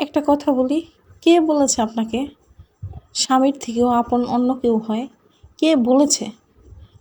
একটা কথা বলি, কে বলেছে আপনাকে? স্বামীর থেকেও আপন অন্য কেউ হয়। কে বলেছে?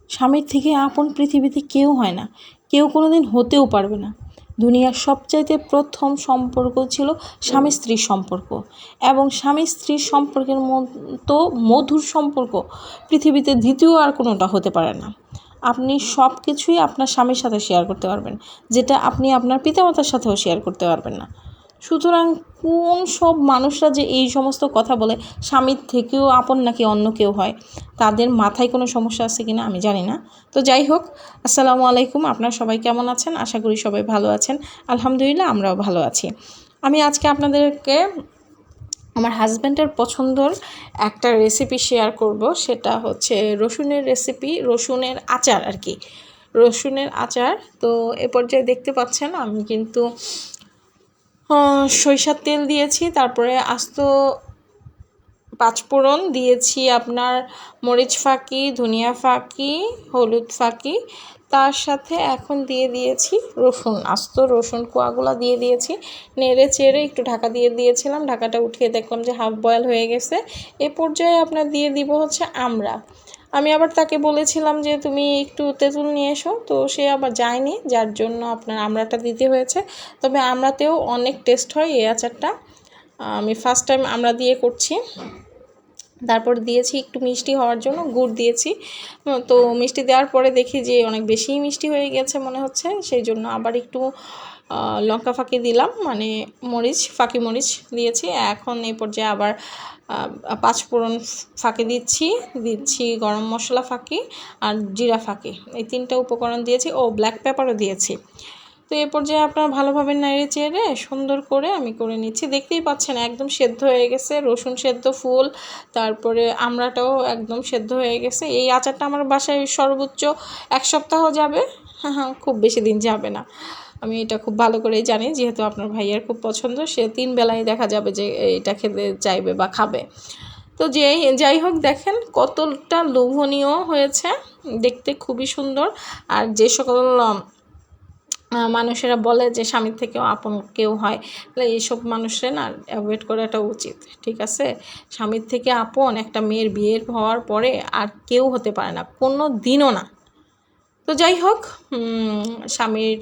স্বামীর থেকে আপন পৃথিবীতে কেউ হয় না। কেউ কোনো দিন হতেও পারবে না। দুনিয়ার সবচাইতে প্রথম সম্পর্ক ছিল স্বামী স্ত্রীর সম্পর্ক এবং স্বামী স্ত্রীর সম্পর্কের মতো মধুর সম্পর্ক পৃথিবীতে দ্বিতীয় আর কোনোটা হতে পারে না। আপনি সব কিছুই আপনার স্বামীর সাথে শেয়ার করতে পারবেন, যেটা আপনি আপনার পিতামাতার সাথেও শেয়ার করতে পারবেন না। সুতরাং কোন সব মানুষরা যে এই সমস্ত কথা বলে, স্বামীর থেকেও আপন নাকি অন্য কেউ হয়? তাদের মাথায় কোনো সমস্যা আছে কিনা আমি জানি না। তো যাই হোক, আসসালামু আলাইকুম। আপনারা সবাই কেমন আছেন? আশা করি সবাই ভালো আছেন। আলহামদুলিল্লাহ, আমরাও ভালো আছি। আমি আজকে আপনাদেরকে আমার হাজব্যান্ডের পছন্দর একটা রেসিপি শেয়ার করব। সেটা হচ্ছে রসুনের রেসিপি রসুনের আচার আর কি। রসুনের আচার, তো এ পর্যায়ে দেখতে পাচ্ছেন, আমি কিন্তু সরিষার তেল দিয়েছি, তারপরে আস্ত পাঁচফোড়ন দিয়েছি আপনার মরিচ ফাঁকি, ধনিয়া ফাঁকি, হলুদ ফাঁকি। তার সাথে এখন দিয়ে দিয়েছি রসুন, আস্ত রসুন কোয়াগুলো দিয়ে দিয়েছি। নেড়ে চেড়ে একটু ঢাকা দিয়ে দিয়েছিলাম, ঢাকাটা উঠিয়ে দেখলাম যে হাফ বয়েল হয়ে গেছে। এ পর্যায়ে আপনার দিয়ে দিব হচ্ছে আমরা আমি আবার তাকে বলেছিলাম যে তুমি একটু তেঁতুল নিয়ে এসো। তো সে আবার যায়নি, যার জন্য আপনার আমড়াটা দিতে হয়েছে। তবে আমড়াতেও অনেক টেস্ট হয় এই আচারটা। আমি ফার্স্ট টাইম আমরা দিয়ে করছি। তারপর দিয়েছি একটু মিষ্টি হওয়ার জন্য, গুড় দিয়েছি। তো মিষ্টি দেওয়ার পরে দেখি যে অনেক বেশিই মিষ্টি হয়ে গেছে মনে হচ্ছে, সেই জন্য আবার একটু লঙ্কা ফাঁকি দিলাম মানে মরিচ, ফাঁকি মরিচ দিয়েছি। এখন এই পর্যায়ে আবার পাঁচ পাঁচফোড়ন ফাঁকি দিচ্ছি দিচ্ছি গরম মশলা ফাঁকি আর জিরা ফাঁকি। এই তিনটা উপকরণ দিয়েছি ও ব্ল্যাক পেপারও দিয়েছি। তো এ পর্যায়ে আপনার ভালোভাবে নেড়ে চেড়ে সুন্দর করে আমি করে নিচ্ছি। দেখতেই পাচ্ছেন একদম সেদ্ধ হয়ে গেছে, রসুন সেদ্ধ, ফুল, তারপরে আমড়াটাও একদম সেদ্ধ হয়ে গেছে। এই আচারটা আমার বাসায় সর্বোচ্চ এক সপ্তাহ যাবে হ্যাঁ হ্যাঁ খুব বেশি দিন যাবে না। আমি এটা খুব ভালো করেই জানি, যেহেতু আপনার ভাইয়ের খুব পছন্দ, সে তিন বেলায় দেখা যাবে যে এটা খেতে চাইবে বা খাবে। তো যেই, যাই হোক দেখেন কতটা লোভনীয় হয়েছে, দেখতে খুবই সুন্দর। আর যে সকল মানুষেরা বলে যে স্বামীর থেকেও আপন কেউ হয়। তাহলে এইসব মানুষের না অ্যাভয়েড করাটা উচিত, ঠিক আছে? স্বামীর থেকে আপন একটা মেয়ের বিয়ের হওয়ার পরে আর কেউ হতে পারে না কোনো দিনও না। তো যাই হোক স্বামীর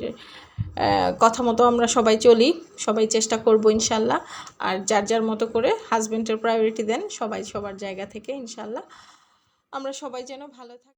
কথা মতো আমরা সবাই চলি, সবাই চেষ্টা করব ইনশাল্লাহ। আর যার যার মতো করে হাজব্যান্ডের প্রায়োরিটি দেন, সবাই সবার জায়গা থেকে ইনশাল্লাহ। আমরা সবাই যেন ভালো থাকি